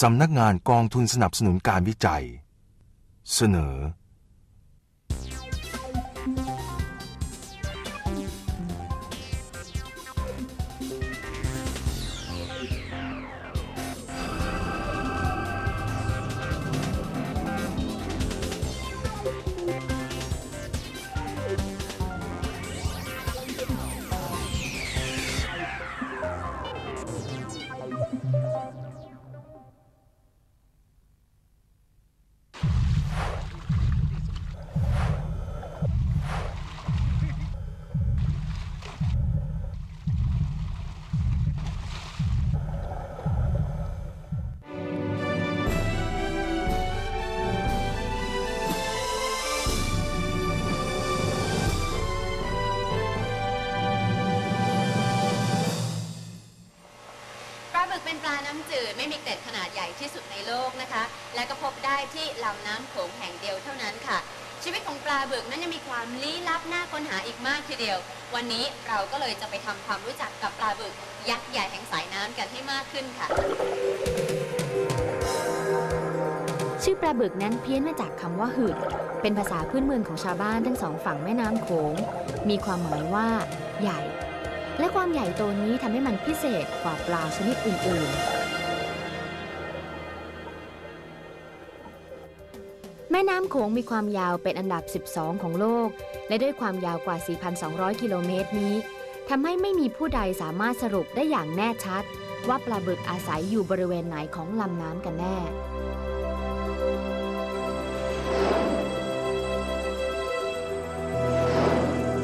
สำนักงานกองทุนสนับสนุนการวิจัย เสนอ ลาบึกเป็นปลาน้ำจืดไม่มีเกล็ดขนาดใหญ่ที่สุดในโลกนะคะ และก็พบได้ที่ลำน้ำโขงแห่งเดียวเท่านั้นค่ะ ชีวิตของปลาบึกนั้นยังมีความลี้ลับน่าค้นหาอีกมากทีเดียว วันนี้เราก็เลยจะไปทำความรู้จักกับปลาบึก ยักษ์ใหญ่แห่งสายน้ำกันให้มากขึ้นค่ะ ชื่อปลาบึกนั้นเพี้ยนมาจากคำว่าหืดเป็นภาษาพื้นเมืองของชาวบ้านทั้งสองฝั่งแม่น้ำโขง มีความหมายว่า ใหญ่ และความใหญ่โตนี้ทำให้มันพิเศษกว่าปลาชนิดอื่น ๆ แม่น้ำโขงมีความยาวเป็นอันดับ 12 ของโลก และด้วยความยาวกว่า 4,200 กิโลเมตรนี้ทำให้ไม่มีผู้ใดสามารถสรุปได้อย่างแน่ชัด ว่าปลาบึกอาศัยอยู่บริเวณไหนของลำน้ำกันแน่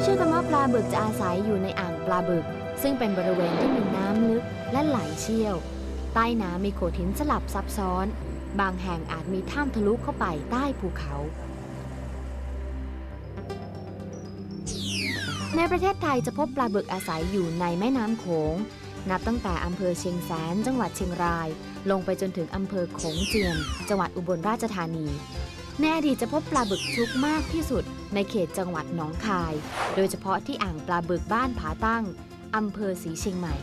เชื่อกันว่าปลาบึกจะอาศัยอยู่ในอ่าง ปลาบึก ซึ่งเป็นบริเวณที่มีน้ำลึกและไหลเชี่ยว ใต้น้ำมีโขดหินสลับซับซ้อน บางแห่งอาจมีถ้ำทะลุเข้าไปใต้ภูเขา ในประเทศไทยจะพบปลาบึกอาศัยอยู่ในแม่น้ำโขง นับตั้งแต่อำเภอเชียงแสน จังหวัดเชียงราย ลงไปจนถึงอำเภอโขงเจียม จังหวัดอุบลราชธานี ในอดีตจะพบปลาบึกชุกมากที่สุดในเขตจังหวัดหนองคาย โดยเฉพาะที่อ่างปลาบึกบ้านผาตั้งอำเภอศรีเชียงใหม่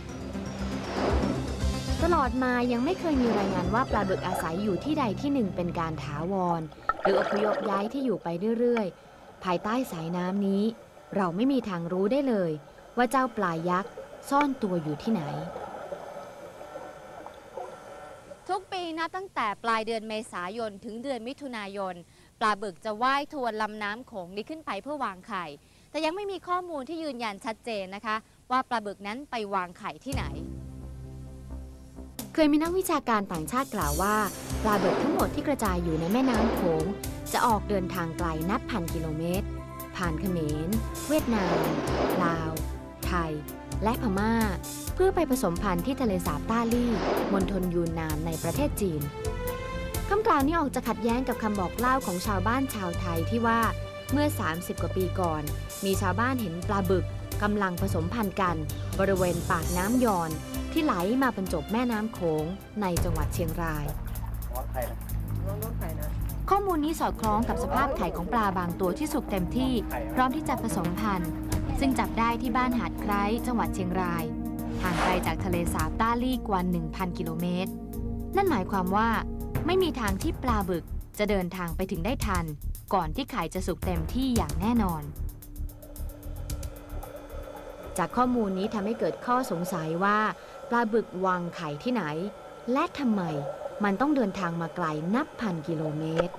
ตลอดมายังไม่เคยมีรายงานว่าปลาบึกอาศัยอยู่ที่ใดที่หนึ่งเป็นการถาวร หรืออพยพย้ายที่อยู่ไปเรื่อยๆ ภายใต้สายน้ำนี้ เราไม่มีทางรู้ได้เลย ว่าเจ้าปลายักษ์ซ่อนตัวอยู่ที่ไหน ทุกปีนับตั้งแต่ปลายเดือนเมษายน ถึงเดือนมิถุนายน ปลาบึกจะว่ายทวนลำน้ำโขงนี้ขึ้นไปเพื่อวางไข่ แต่ยังไม่มีข้อมูลที่ยืนยันชัดเจนนะคะ ว่าปลาบึกนั้นไปวางไข่ที่ไหน เคยมีนักวิชาการต่างชาติกล่าวว่า ปลาบึกทั้งหมดที่กระจายอยู่ในแม่น้ำโขงจะออกเดินทางไกลนับพันกิโลเมตร ผ่านเขมร เวียดนาม ลาว ไทย และพม่า เพื่อไปผสมพันธุ์ที่ทะเลสาบต้าลี่มณฑลยูนนานในประเทศจีนคำกล่าวนี้ออกจะขัดแย้งกับคำบอกเล่าของชาวบ้านชาวไทยที่ว่าเมื่อ 30 กว่าปีก่อน มีชาวบ้านเห็นปลาบึกกำลังผสมพันธุ์กัน บริเวณปากน้ำยอน ที่ไหลมาบรรจบแม่น้ำโขงในจังหวัดเชียงราย ข้อมูลนี้สอดคล้องกับสภาพไข่ของปลาบางตัวที่สุกเต็มที่ พร้อมที่จะผสมพันธุ์ ซึ่งจับได้ที่บ้านหาดไคร้จังหวัดเชียงราย ห่างไกลจากทะเลสาบต้าลี่กว่า 1,000 กิโลเมตร นั่นหมายความว่า ไม่มีทางที่ปลาบึกจะเดินทางไปถึงได้ทัน ก่อนที่ไข่จะสุกเต็มที่อย่างแน่นอน จากข้อมูลนี้ทำให้เกิดข้อสงสัยว่า ปลาบึกวางไข่ที่ไหน และทำไมมันต้องเดินทางมาไกลนับพันกิโลเมตร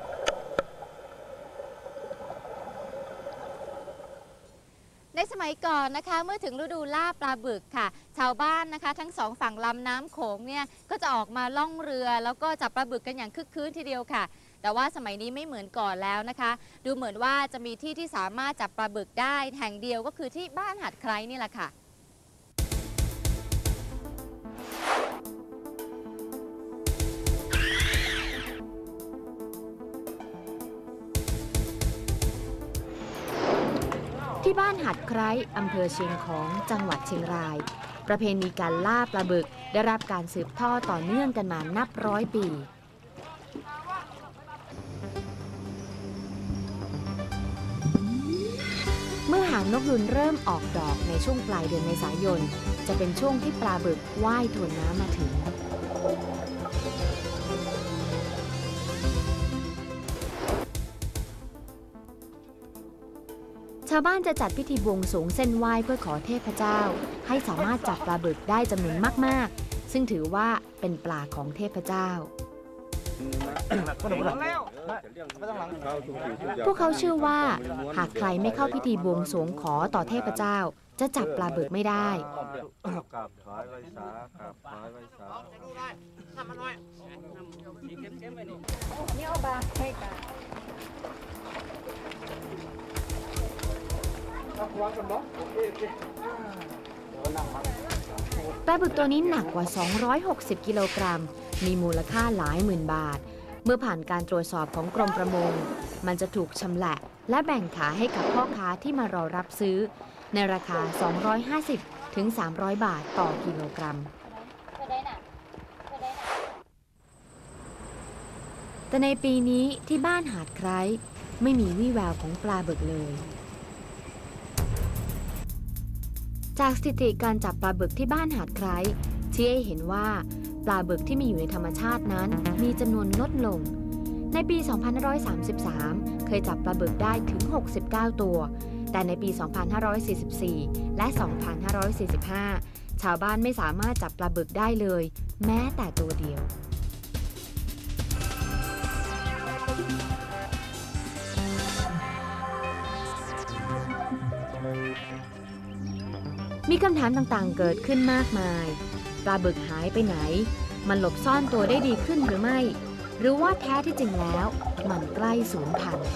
ในสมัยก่อนนะคะเมื่อถึงฤดูล่าปลาบึกค่ะ ชาวบ้านนะคะ ทั้งสองฝั่งลำน้ำโขงเนี่ยก็จะออกมาล่องเรือ แล้วก็จับปลาบึกกันอย่างคึกคืนทีเดียวค่ะ แต่ว่าสมัยนี้ไม่เหมือนก่อนแล้วนะคะ ดูเหมือนว่าจะมีที่ที่สามารถจับปลาบึกได้แห่งเดียวก็คือที่บ้านหาดไคร้นี่แหละค่ะ ที่บ้านหัดไคร้อำเภอเชียงของจังหวัดเชียงราย ประเพณีการล่าปลาบึกได้รับการสืบทอดต่อเนื่องกันมานับร้อยปีเมื่อหางนกยุนเริ่มออกดอกในช่วงปลายเดือนเมษายน จะเป็นช่วงที่ปลาบึกว่ายทวนน้ำมาถึง ชาวบ้านจะจัดพิธีบวงสรวงเส้นไหว้เพื่อขอเทพเจ้า ให้สามารถจับปลาบึกได้จำนวนมากๆ ซึ่งถือว่าเป็นปลาของเทพเจ้า พวกเขาเชื่อว่า หากใครไม่เข้าพิธีบวงสรวงขอต่อเทพเจ้า จะจับปลาบึกไม่ได้กับถอยไว้สากับถอ ปลาบึกตัวนี้หนักกว่า 260 กิโลกรัม มีมูลค่าหลายหมื่นบาท เมื่อผ่านการตรวจสอบของกรมประมง มันจะถูกชำแหละ และแบ่งขายให้กับพ่อค้าที่มารอรับซื้อ ในราคา 250 ถึง 300 บาทต่อกิโลกรัม แต่ในปีนี้ที่บ้านหาดไคร้ไม่มีวี่แววของปลาบึกเลย จากสถิติการจับปลาบึกที่บ้านหาดไคร้ชี้ให้เห็นว่าปลาบึกที่มีอยู่ในธรรมชาตินั้นมีจำนวนลดลง ในปี 2533 เคยจับปลาบึกได้ถึง 69 ตัว แต่ในปี 2544 และ 2545 ชาวบ้านไม่สามารถจับปลาบึกได้เลย แม้แต่ตัวเดียว มีคำถามต่างๆ เกิดขึ้นมากมาย ปลาบึกหายไปไหน มันหลบซ่อนตัวได้ดีขึ้นหรือไม่ หรือว่าแท้ที่จริงแล้ว มันใกล้สูญพันธุ์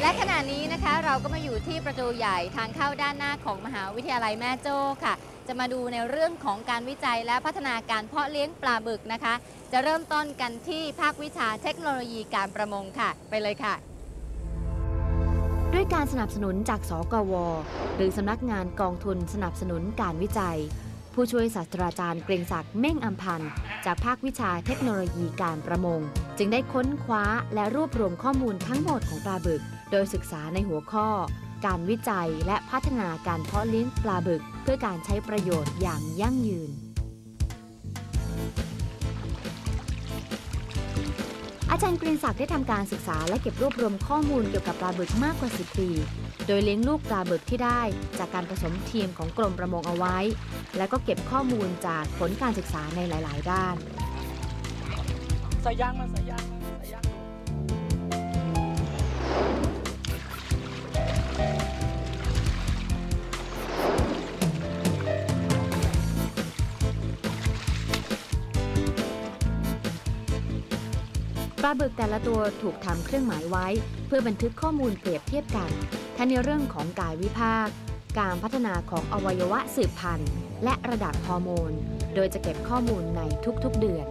และขณะนี้นะคะเราก็มาอยู่ที่ประตูใหญ่ทางเข้าด้านหน้าของมหาวิทยาลัยแม่โจ้ค่ะ จะมาดูในเรื่องของการวิจัยและพัฒนาการเพาะเลี้ยงปลาบึกนะคะ จะเริ่มต้นกันที่ภาควิชาเทคโนโลยีการประมงค่ะ ไปเลยค่ะ ด้วยการสนับสนุนจากสกว หรือสำนักงานกองทุนสนับสนุนการวิจัย ผู้ช่วยศาสตราจารย์เกรียงศักดิ์เม่งอัมพันธ์จากภาควิชาเทคโนโลยีการประมง จึงได้ค้นคว้าและรวบรวมข้อมูลทั้งหมดของปลาบึก โดยศึกษาในหัวข้อ การวิจัยและพัฒนาการเพาะเลี้ยงปลาบึก เพื่อการใช้ประโยชน์อย่างยั่งยืน อาจารย์กรีนศักดิ์ได้ทำการศึกษาและเก็บรวบรวมข้อมูลเกี่ยวกับปลาบึกมากกว่า 10 ปี โดยเลี้ยงลูกปลาบึกที่ได้ จากการผสมเทียมของกรมประมงเอาไว้ แล้วก็เก็บข้อมูลจากผลการศึกษาในหลาย ๆ ด้านส่ยางมาส่ยยางมา ลาบึกแต่ละตัวถูกทำเครื่องหมายไว้ เพื่อบันทึกข้อมูลเปรียบเทียบกัน ทั้งในเรื่องของกายวิภาค การพัฒนาของอวัยวะสืบพันธุ์ และระดับฮอร์โมน โดยจะเก็บข้อมูลในทุกๆเดือน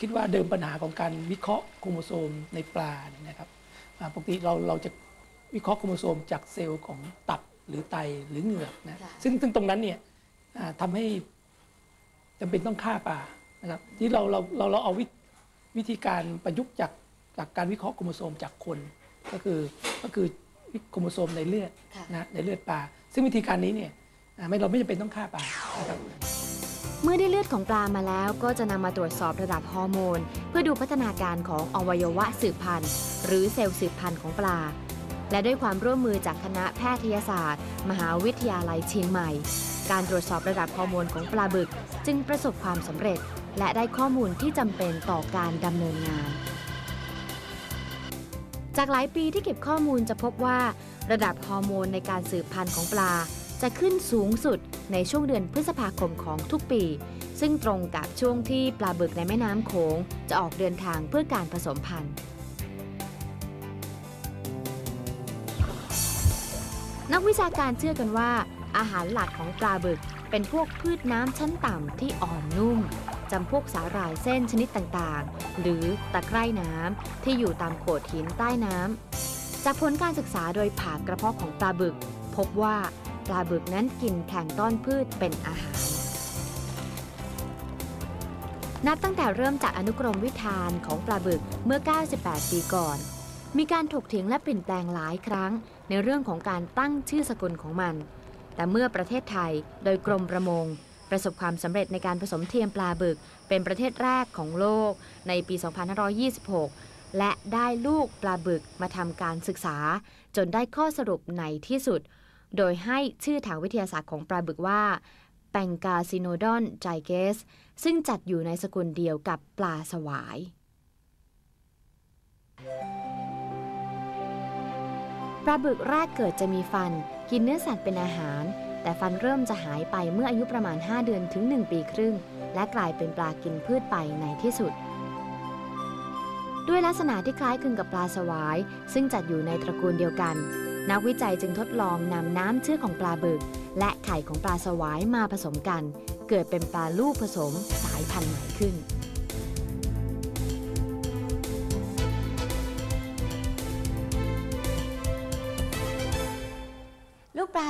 คิดว่าเดิมปัญหาของการวิเคราะห์โครโมโซมในปลาเนี่ยนะครับอ่าปกติเราเราจะวิเคราะห์โครโมโซมจากเซลล์ของตับหรือไตหรือเหงือกนะค่ะซึ่งซึ่งตรงนั้นเนี่ยอ่าทำให้ จำเป็นต้องฆ่าปลานะครับที่เราเราเราเราเอาวิวิธีการประยุกต์จากจากการวิเคราะห์โครโมโซมจากคน ก็คือก็คือโครโมโซมในเลือดค่ะนะในเลือดปลาซึ่งวิธีการนี้เนี่ยอ่าไม่เราไม่จำเป็นต้องฆ่าปลานะครับเมื่อได้เลือดของปลามาแล้วก็จะนำมาตรวจสอบระดับฮอร์โมน เพื่อดูพัฒนาการของอวัยวะสืบพันธุ์ หรือเซลล์สืบพันธุ์ของปลา และด้วยความร่วมมือจากคณะแพทยศาสตร์ มหาวิทยาลัยเชียงใหม่ การตรวจสอบระดับฮอร์โมนของปลาบึก จึงประสบความสำเร็จและได้ข้อมูลที่จำเป็นต่อการดำเนินงาน จากหลายปีที่เก็บข้อมูลจะพบว่า ระดับฮอร์โมนในการสืบพันธุ์ของปลา จะขึ้นสูงสุดในช่วงเดือนพฤษภาคมของทุกปี ซึ่งตรงกับช่วงที่ปลาบึกในแม่น้ำโขงจะออกเดินทางเพื่อการผสมพันธุ์นักวิชาการเชื่อกันว่า อาหารหลักของปลาบึกเป็นพวกพืชน้ำชั้นต่ำที่อ่อนนุ่มจำพวกสาหร่ายเส้นชนิดต่างๆ หรือตะไคร่น้ำที่อยู่ตามโขดหินใต้น้ำ จากผลการศึกษาโดยผ่ากระเพาะของปลาบึก พบว่าปลาบึกนั้นกินแพลงต้อนพืชเป็นอาหาร นับตั้งแต่เริ่มจากอนุกรมวิธานของปลาบึกเมื่อ 98 ปีก่อน มีการถกเถียงและเปลี่ยนแปลงหลายครั้ง ในเรื่องของการตั้งชื่อสกุลของมัน แต่เมื่อประเทศไทยโดยกรมประมง ประสบความสำเร็จในการผสมเทียมปลาบึก เป็นประเทศแรกของโลกในปี 2526 และได้ลูกปลาบึกมาทำการศึกษา จนได้ข้อสรุปในที่สุด โดยให้ชื่อทางวิทยาศาสตร์ของปลาบึกว่าแปงกาซิโนดอนไจเกส ซึ่งจัดอยู่ในสกุลเดียวกับปลาสวาย ปลาบึกแรกเกิดจะมีฟัน กินเนื้อสัตว์เป็นอาหาร แต่ฟันเริ่มจะหายไปเมื่ออายุประมาณ 5 เดือนถึง 1 ปีครึ่ง และกลายเป็นปลากินพืชไปในที่สุด ด้วยลักษณะที่คล้ายคลึงกับปลาสวาย ซึ่งจัดอยู่ในตระกูลเดียวกัน นักวิจัยจึงทดลองนำน้ำเชื่อของปลาบึก และไข่ของปลาสวายมาผสมกัน เกิดเป็นปลาลูกผสมสายพันธุ์ใหม่ขึ้น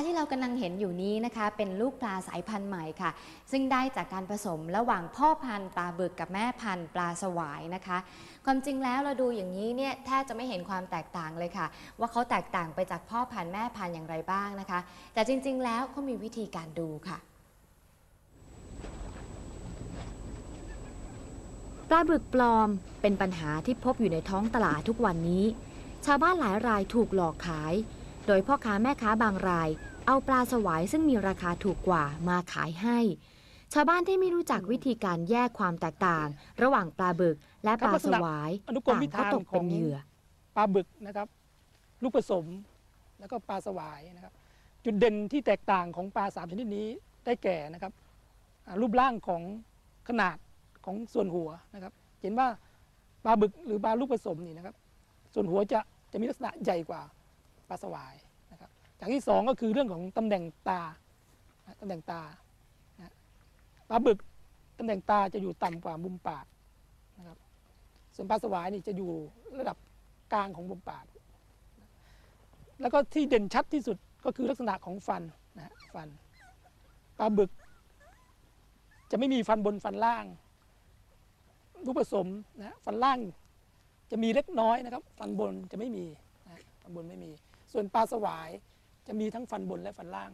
ที่เรากำลังเห็นอยู่นี้นะคะ เป็นลูกปลาสายพันธุ์ใหม่ค่ะ ซึ่งได้จากการผสมระหว่างพ่อพันธุ์ปลาบึกกับแม่พันธุ์ปลาสวายนะคะ ความจริงแล้วเราดูอย่างนี้เนี่ยแทบจะไม่เห็นความแตกต่างเลยค่ะ ว่าเขาแตกต่างไปจากพ่อพันธุ์แม่พันธุ์อย่างไรบ้างนะคะ แต่จริง ๆ แล้วเขามีวิธีการดูค่ะปลาบึกปลอมเป็นปัญหาที่พบอยู่ในท้องตลาดทุกวันนี้ ชาวบ้านหลายรายถูกหลอกขาย โดยพ่อค้าแม่ค้าบางราย เอาปลาสวายซึ่งมีราคาถูกกว่ามาขายให้ ชาวบ้านที่ไม่รู้จักวิธีการแยกความแตกต่าง ระหว่างปลาบึกและปลาสวายอนุกรมต่างวิก็ธานตกขเป็อนงเหยื่อปลาบึกนะครับ ลูกผสมแล้วก็ปลาสวายนะครับ จุดเด่นที่แตกต่างของปลาสามชนิดนี้ได้แก่นะครับอ่ารูปร่างของขนาดของส่วนหัวนะครับ เห็นว่าปลาบึกหรือปลาลูกผสมนี่นะครับ ส่วนหัวจะจะมีลักษณะใหญ่กว่าปลาสวายนะครับ อย่างที่สองก็คือเรื่องของตำแหน่งตาตำแหน่งตาปลาบึกตำแหน่งตาจะอยู่ต่ำกว่ามุมปากนะครับส่วนปลาสวายนี่จะอยู่ระดับกลางของมุมปาก แล้วก็ที่เด่นชัดที่สุดก็คือลักษณะของฟันนะฟันปลาบึก จะไม่มีฟันบนฟันล่างลูกผสมนะฟันล่างจะมีเล็กน้อยนะครับ ฟันบนจะไม่มีนะฟันบนไม่มี ส่วนปลาสวาย จะมีทั้งฟันบนและฟันล่าง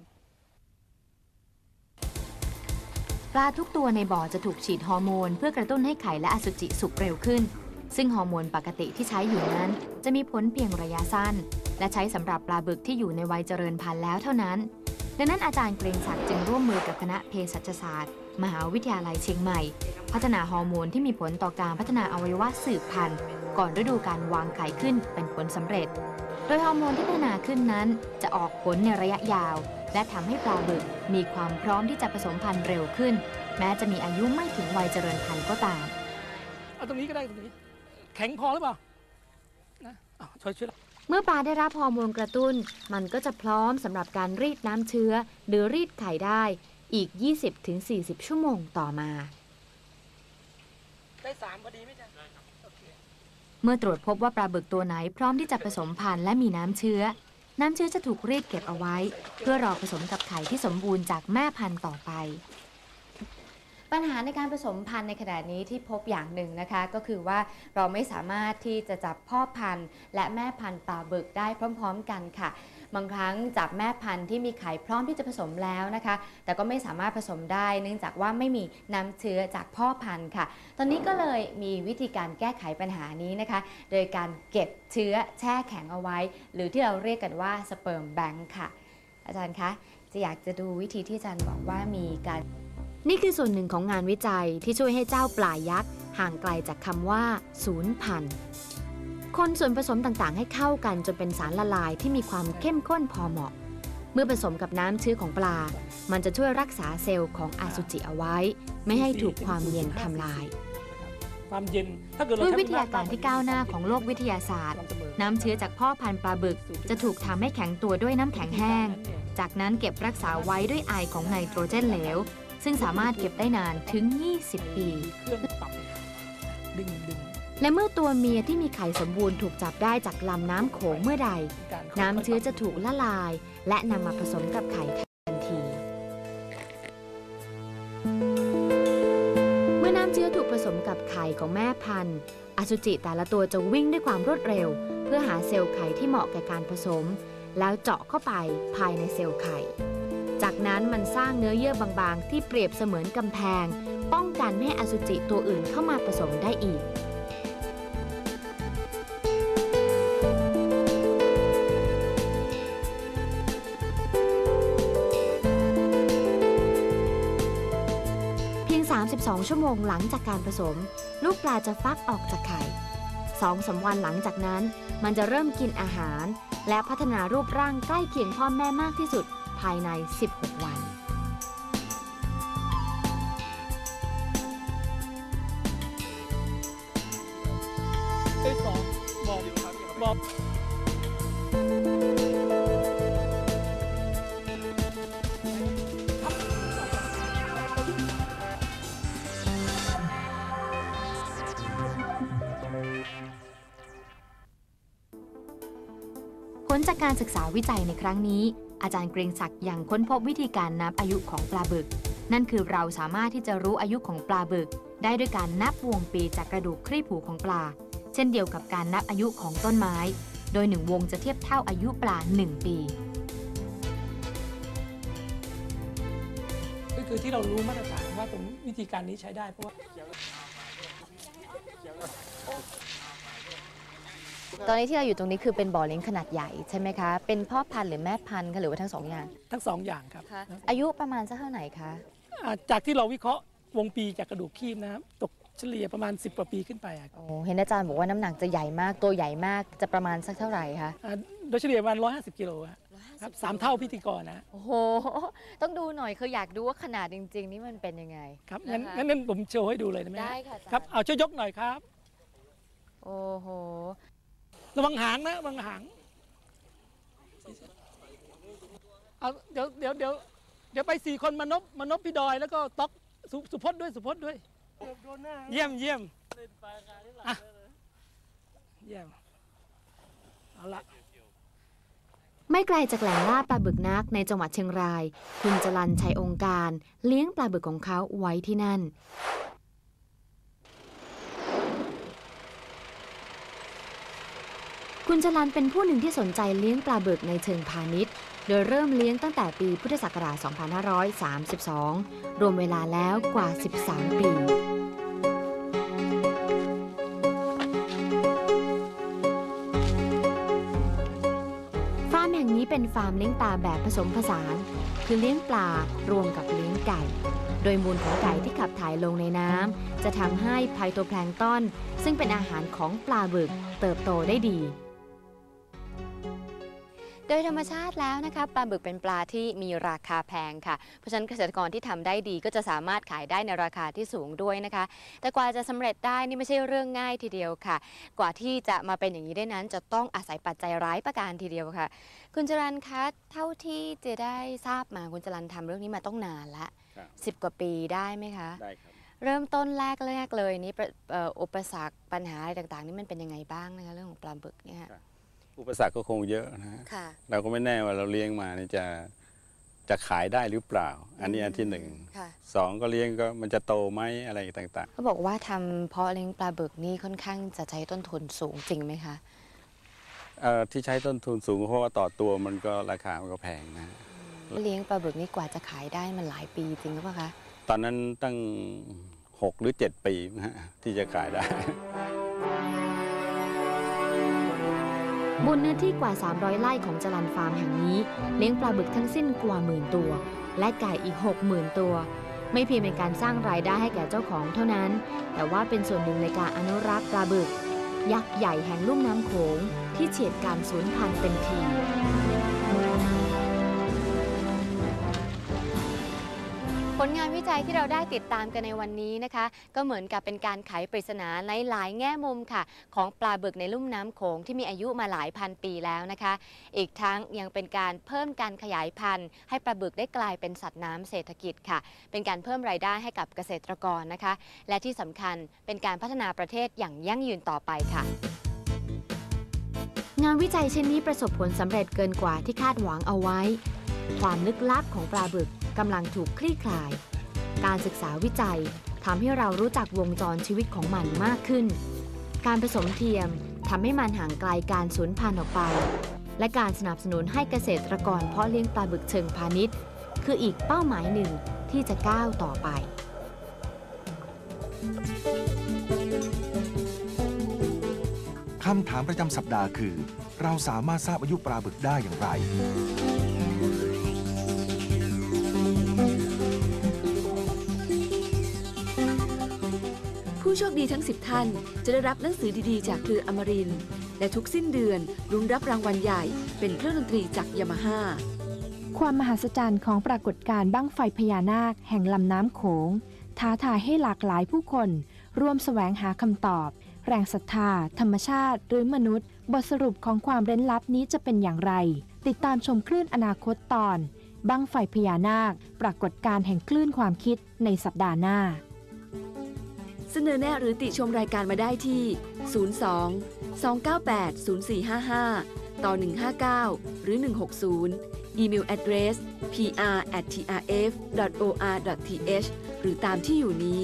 ปลาทุกตัวในบ่อจะถูกฉีดฮอร์โมน เพื่อกระตุ้นให้ไข่และอสุจิสุกเร็วขึ้น ซึ่งฮอร์โมนปกติที่ใช้อยู่นั้น จะมีผลเพียงระยะสั้น และใช้สำหรับปลาบึกที่อยู่ในวัยเจริญพันธุ์แล้วเท่านั้น ดังนั้นอาจารย์เกรงศักดิ์จึงร่วมมือกับคณะเภสัชศาสตร์ มหาวิทยาลัยเชียงใหม่ พัฒนาฮอร์โมนที่มีผลต่อการพัฒนาอวัยวะสืบพันธุ์ ก่อนฤดูการวางไข่ขึ้นเป็นผลสำเร็จ โดยฮอร์โมนที่พัฒนาขึ้นนั้น จะออกผลในระยะยาว และทำให้ปลาบึกมีความพร้อมที่จะผสมพันธุ์เร็วขึ้น แม้จะมีอายุไม่ถึงวัยเจริญพันธุ์ก็ตามเอาตรงนี้ก็ได้ตรงนี้ แข็งพอหรือเปล่านะอ้าวช่วยช่วยเมื่อปลาได้รับฮอร์โมนกระตุ้น มันก็จะพร้อมสำหรับการรีดน้ำเชื้อ หรือรีดไข่ได้อีก 20-40 ชั่วโมงต่อมา ได้สามพอดีไหมจ๊ะ เมื่อตรวจพบว่าปลาบึกตัวไหนพร้อมที่จะผสมพันธุ์และมีน้ำเชื้อ น้ำเชื้อจะถูกรีดเก็บเอาไว้ เพื่อรอผสมกับไข่ที่สมบูรณ์จากแม่พันธุ์ต่อไป ปัญหาในการผสมพันธุ์ในขณะนี้ที่พบอย่างหนึ่งนะคะ ก็คือว่าเราไม่สามารถที่จะจับพ่อพันธุ์ และแม่พันธุ์ปลาบึกได้พร้อม ๆ กันค่ะ บางครั้งจับแม่พันธุ์ที่มีไข่พร้อมที่จะผสมแล้วนะคะ แต่ก็ไม่สามารถผสมได้ เนื่องจากว่าไม่มีน้ำเชื้อจากพ่อพันธุ์ค่ะ ตอนนี้ก็เลยมีวิธีการแก้ไขปัญหานี้นะคะ โดยการเก็บเชื้อแช่แข็งเอาไว้ หรือที่เราเรียกกันว่าสเปิร์มแบงค์ค่ะ อาจารย์คะจะอยากจะดูวิธีที่อาจารย์บอกว่ามีการนี่คือส่วนหนึ่งของงานวิจัยที่ช่วยให้เจ้าปลายักษ์ห่างไกลจากคำว่าศูนย์พันธุ์ คนส่วนผสมต่างๆ ให้เข้ากันจนเป็นสารละลายที่มีความเข้มข้นพอเหมาะ เมื่อผสมกับน้ำเชื้อของปลา มันจะช่วยรักษาเซลล์ของอสุจิเอาไว้ ไม่ให้ถูกความเย็นทำลายความเย็นถ้าเกิดด้วยวิทยาการที่ก้าวหน้าของโลกวิทยาศาสตร์ น้ำเชื้อจากพ่อพันธุ์ปลาบึก จะถูกทำให้แข็งตัวด้วยน้ำแข็งแห้ง จากนั้นเก็บรักษาไว้ด้วยไอของไนโตรเจนเหลว ซึ่งสามารถเก็บได้นานถึง 20 ปี และเมื่อตัวเมียที่มีไข่สมบูรณ์ถูกจับได้จากลำน้ำโขงเมื่อใดการน้ำเชื้อจะถูกละลาย และนำมาผสมกับไข่ทันที เมื่อน้ำเชื้อถูกผสมกับไข่ของแม่พันธุ์ อสุจิแต่ละตัวจะวิ่งด้วยความรวดเร็ว เพื่อหาเซลล์ไข่ที่เหมาะแก่การผสม แล้วเจาะเข้าไปภายในเซลล์ไข่ จากนั้นมันสร้างเนื้อเยื่อบางๆ ที่เปรียบเสมือนกำแพง ป้องกันไม่ให้อสุจิตัวอื่นเข้ามาผสมได้อีก 2 ชั่วโมงหลังจากการผสม ลูกปลาจะฟักออกจากไข่สองสาวันหลังจากนั้น มันจะเริ่มกินอาหาร และพัฒนารูปร่างใกล้เคียงพ่อแม่มากที่สุดภายใน 16 วัน ได้สองบอกบอก การศึกษาวิจัยในครั้งนี้ อาจารย์เกรงศักดิ์ยังค้นพบวิธีการนับอายุของปลาบึก นั่นคือเราสามารถที่จะรู้อายุของปลาบึก ได้ด้วยการนับวงปีจากกระดูกครีบหูของปลา เช่นเดียวกับการนับอายุของต้นไม้ โดยหนึ่งวงจะเทียบเท่าอายุปลา 1 ปี ก็คือที่เรารู้มาตรฐานว่าตรงวิธีการนี้ใช้ได้เพราะว่า ตอนนี้ที่เราอยู่ตรงนี้คือเป็นบ่อเลี้ยงขนาดใหญ่ใช่ไหมคะ เป็นพ่อพันธุ์หรือแม่พันธุ์คะหรือว่าทั้งสองอย่าง ทั้งสองอย่างครับ อายุประมาณสักเท่าไหร่คะอ่าจากที่เราวิเคราะห์วงปีจากกระดูกคีบนะครับตกเฉลี่ยประมาณ 10กว่าปีขึ้นไปอะโอ้เห็นอาจารย์บอกว่าน้ำหนักจะใหญ่มากตัวใหญ่มากจะประมาณสักเท่าไหร่คะอ่าโดยเฉลี่ยประมาณ 150 กิโลอะครับสามเท่าพิธีกรนะโอ้โหต้องดูหน่อยคืออยากดูว่าขนาดจริง ๆ นี่มันเป็นยังไงครับงั้นนะคะงั้นงั้นผมโชว์ให้ดูเลยได้ไหมฮได้ค่ะอาจารย์ครับเอาช่วยยกหน่อยครับ โอ้โห ระวังหางนะระวังหางเอาเดี๋ยวเดี๋ยวเดี๋ยวเดี๋ยวไปสี่คนมานบมานบพี่ดอยแล้วก็ต๊อกสุสุพจน์ด้วยสุพจน์ด้วย เยี่ยมเยี่ยมอะเยี่ยมเอาละไม่ไกลจากแหล่งล่าปลาบึกนักในจังหวัดเชียงราย คุณจรันชัยองค์การ เลี้ยงปลาบึกของเขาไว้ที่นั่น คุณจรันเป็นผู้หนึ่งที่สนใจเลี้ยงปลาบึกในเชิงพาณิชย์ โดยเริ่มเลี้ยงตั้งแต่ปีพุทธศักราช 2532 รวมเวลาแล้วกว่า 13 ปีฟาร์มแห่งนี้เป็นฟาร์มเลี้ยงปลาแบบผสมผสาน คือเลี้ยงปลารวมกับเลี้ยงไก่ โดยมูลของไก่ที่ขับถ่ายลงในน้ำจะทำให้ไพโตแพลงต้นซึ่งเป็นอาหารของปลาบึกเติบโตได้ดี โดยธรรมชาติแล้วนะคะปลาบึกเป็นปลาที่มีราคาแพงค่ะ เพราะฉะนั้นเกษตรกรที่ทำได้ดีก็จะสามารถขายได้ในราคาที่สูงด้วยนะคะ แต่กว่าจะสำเร็จได้นี่ไม่ใช่เรื่องง่ายทีเดียวค่ะ กว่าที่จะมาเป็นอย่างนี้ได้นั้น จะต้องอาศัยปัจจัยร้ายประการทีเดียวค่ะ คุณจรันคะเท่าที่จะได้ทราบมาคุณจรันทำเรื่องนี้มาต้องนานละครับสิบกว่าปีได้ไหมคะได้ครับเริ่มต้นแรกแรกๆเลยนี่ประเอ่ออุปสรรคปัญหาอะไรต่างๆ นี่มันเป็นยังไงบ้างนะคะเรื่องของปลาบึกเนี่ยครับ อุปสรรคก็คงเยอะนะฮะค่ะเราก็ไม่แน่ว่าเราเลี้ยงมานี่จะจะขายได้หรือเปล่า อันนี้อันที่หนึ่งค่ะสองก็เลี้ยงก็มันจะโตไหมอะไรต่างเขาบอกว่าทำเพาะเลี้ยงปลาบึกนี่ค่อนข้างจะใช้ต้นทุนสูงจริงไหมคะๆเอ่อที่ใช้ต้นทุนสูงเพราะว่าต่อตัวมันก็ราคามันก็แพงนะฮะเลี้ยงปลาบึกนี่กว่าจะขายได้มันหลายปีจริงหรือเปล่าคะตอนนั้นตั้งหกหรือเจ็ดปีนะฮะที่จะขายได้ บนเนื้อที่กว่า 300 ไร่ของจรันฟาร์มแห่งนี้ เลี้ยงปลาบึกทั้งสิ้นกว่าหมื่นตัว และไก่อีก 60,000 ตัว ไม่เพียงเป็นการสร้างรายได้ให้แก่เจ้าของเท่านั้น แต่ว่าเป็นส่วนหนึ่งในการอนุรักษ์ปลาบึก ยักษ์ใหญ่แห่งลุ่มน้ำโขงที่เฉียดการสูญพันธุ์เป็นที ผลงานวิจัยที่เราได้ติดตามกันในวันนี้นะคะ ก็เหมือนกับเป็นการไขปริศนาในหลายแง่มุมค่ะ ของปลาบึกในลุ่มน้ำโขงที่มีอายุมาหลายพันปีแล้วนะคะ อีกทั้งยังเป็นการเพิ่มการขยายพันธุ์ ให้ปลาบึกได้กลายเป็นสัตว์น้ำเศรษฐกิจค่ะ เป็นการเพิ่มรายได้ให้กับเกษตรกรนะคะ และที่สำคัญเป็นการพัฒนาประเทศอย่างยั่งยืนต่อไปค่ะงานวิจัยเช่นนี้ประสบผลสำเร็จเกินกว่าที่คาดหวังเอาไว้ ความลึกลับของปลาบึกกำลังถูกคลี่คลาย การศึกษาวิจัยทำให้เรารู้จักวงจรชีวิตของมันมากขึ้น การผสมเทียมทำให้มันห่างไกลการสูญพันธุ์ออกไป และการสนับสนุนให้เกษตรกรเพาะเลี้ยงปลาบึกเชิงพาณิชย์ คืออีกเป้าหมายหนึ่งที่จะก้าวต่อไปคำถามประจำสัปดาห์คือ เราสามารถทราบอายุปลาบึกได้อย่างไร โชคดีทั้ง 10 ท่าน จะได้รับหนังสือดีๆ จากเครืออมรินและทุกสิ้นเดือนรุ้นรับรางวัลใหญ่ เป็นเครื่องดนตรีจากยามาฮ่าความมหัศจรรย์ของปรากฏการณ์บั้งไฟพญานาค แห่งลำน้ำโขงท้าทายให้หลากหลายผู้คน ร่วมแสวงหาคำตอบ แรงศรัทธา ธรรมชาติ หรือมนุษย์ บทสรุปของความเร้นลับนี้จะเป็นอย่างไร ติดตามชมคลื่นอนาคตตอนบั้งไฟพญานาค ปรากฏการณ์แห่งคลื่นความคิดในสัปดาห์หน้า เสนอแนะหรือติชมรายการมาได้ที่ 02 298 0455 ต่อ 159 หรือ 160 อีเมล address pr@trf.or.th หรือตามที่อยู่นี้